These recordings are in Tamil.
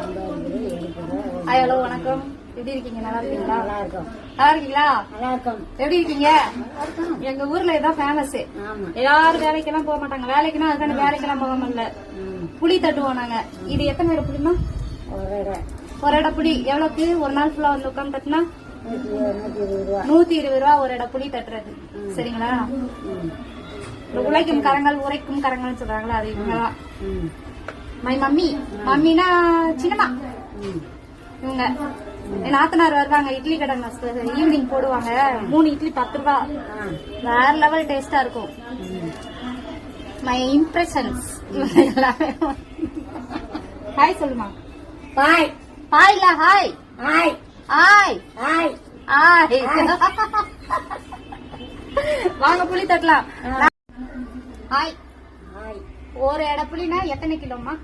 ஹாய் ஹலோ வணக்கம். எப்படி இருக்கீங்க? நல்லா இருக்கீங்களா? நல்லா இருக்கும் நல்லா இருக்கீங்களா? நல்லா இருக்கும் எப்படி இருக்கீங்க? எங்க ஊர்ல இதான் ஃபேமஸ் யாரும் வேலைக்கெல்லாம் போக மாட்டாங்க. வேலைக்குன்னா அதுக்கான வேலைக்கெல்லாம் போக முடியல. புளி தட்டுவோம் நாங்க. இது எத்தனை இடம் புளிமா ஒரு இடம் புளி. எவ்வளவுக்கு? ஒரு நாள் ஃபுல்லா வந்து உட்காந்து தட்டுனா? நூத்தி இருபது ரூபா. ஒரு இடம் புளி தட்டுறது. சரிங்களா? உழைக்கும் கரங்கள் உரைக்கும் கரங்கள்னு சொல்றாங்களா அது இவங்கதான். ம் மம்மி மம்மினா சின்னம்மா. ம் இவங்க. என் நாத்தனார் வருவாங்க இட்லி கடை ஈவினிங் போடுவாங்க. மூணு இட்லி பத்து ரூபா. வேற லெவல் டேஸ்டா இருக்கும். ம் இம்ப்ரெஷன்ஸ் எல்லாமே. ஹாய் சொல்லுமா. Bye ஹாய்ல hi hi hi hi hi வாங்க புளி தட்டலாம். ஹாய் ஹாய் ஒரு எடை புளினா எத்தனை கிலோமா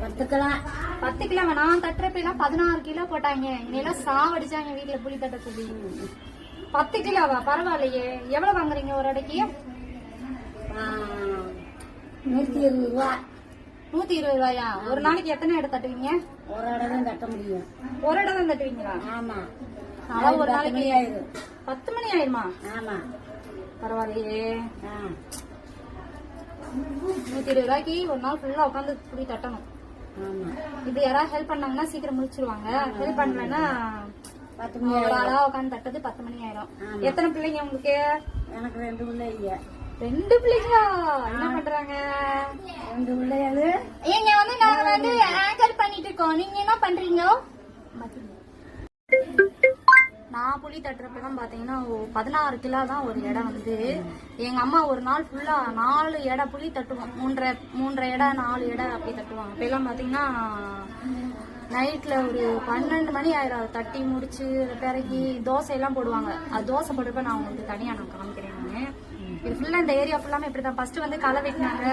கற்றுக்கலாம் பத்து கிலோ நான் தட்டுறப்பெல்லாம் பதினாறு கிலோ போட்டாங்க. இன்னையெல்லாம் சாவடிச்சாங்க வீட்டுல புளி தட்ட சொல்லி பத்து கிலோவா? பரவாயில்லையே. எவ்வளவு வாங்குறீங்க ஒரு இடைக்கு நூற்றி இருபது ரூபா. நூத்தி இருபது ரூபாயா? ஒரு நாளைக்கு எத்தனை இடம் தட்டுவீங்க? ஒரு இடம் தான் கட்ட முடியும். ஒரு இடம் தான் தட்டுவீங்களா? ஆமா. அதான் ஒரு பத்து நாளைக்கு மணி ஆயிடும் பத்து மணி ஆயிருமா? ஆமா. பரவாயில்லையே. ஆ. நூத்தி இருபது ரூபாய்க்கு ஒரு நாள் ஃபுல்லா உட்காந்து புளி தட்டணும். இது யாராவது ஹெல்ப் பண்ணாங்கன்னா சீக்கிரம் முடிச்சிருவாங்க ஹெல்ப் பண்ணலைன்னா பத்து மணி ஒரு ஆயிடும் ஆளா உட்காந்து தட்டது பத்து மணி ஆயிரும். ஆமா. எத்தனை பிள்ளைங்க உங்களுக்கு? எனக்கு ரெண்டு பிள்ளைங்க. ரெண்டு பிள்ளைங்களா? என்ன பண்றாங்க? ரெண்டு பிள்ளைகள். ஏங்க வந்து நாங்க வந்து ஆங்கர் பண்ணிட்டு இருக்கோம். நீங்க என்ன பண்றீங்க? நான் புளி தட்டுறப்பெல்லாம் பார்த்தீங்கன்னா பதினாறு கிலோ தான் ஒரு இடம் வந்து. எங்கள் அம்மா ஒரு நாள் ஃபுல்லாக நாலு எடை புளி தட்டுவோம் மூன்றரை மூன்றரை எடை நாலு எடை அப்படி தட்டுவோம் அப்ப எல்லாம் நைட்டில் ஒரு பன்னெண்டு மணி ஆயிரம். அதை தட்டி முடிச்சு பிறகி தோசையெல்லாம் போடுவாங்க. அது தோசை போடுறப்ப நான் உங்களுக்கு தனியாக நான் காமிக்கிறேன் நான். இது ஃபுல்லாக இந்த ஏரியா ஃபுல்லாமே இப்படிதான். ஃபஸ்ட்டு வந்து களை வெட்டினாங்க.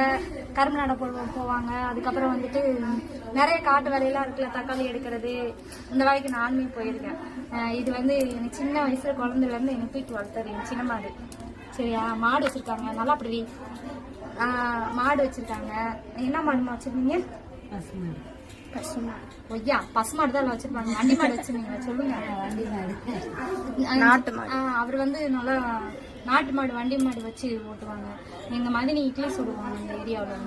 கரும்பு நட போடுவோம் போவாங்க. அதுக்கப்புறம் வந்துட்டு நிறைய காட்டு வேலையெல்லாம் இருக்குல்ல தக்காளி எடுக்கிறது. இந்த வேலைக்கு நானுமே போயிருக்கேன். இது வந்து எனக்கு சின்ன வயசில் குழந்தைல இருந்து எனக்கு தூக்கி வளர்த்தது. என் சின்ன மாடு. சரியா? மாடு வச்சுருக்காங்க. நல்லா அப்படி மாடு வச்சுருக்காங்க. என்ன மாடுமா வச்சிருந்தீங்க? பசுமாடு ஒய்யா பசுமாடு தான் வச்சிருப்பாங்க. வண்டி மாடு வச்சிருந்தீங்க சொல்லுங்க. வண்டி மாடு. நாட்டு மாடு. அவர் வந்து நல்லா நாட்டு மாடு வண்டி மாடு வச்சு ஓட்டுவாங்க. எங்க மதினி இட்லி சுடுவாங்க இந்த ஏரியாவுல.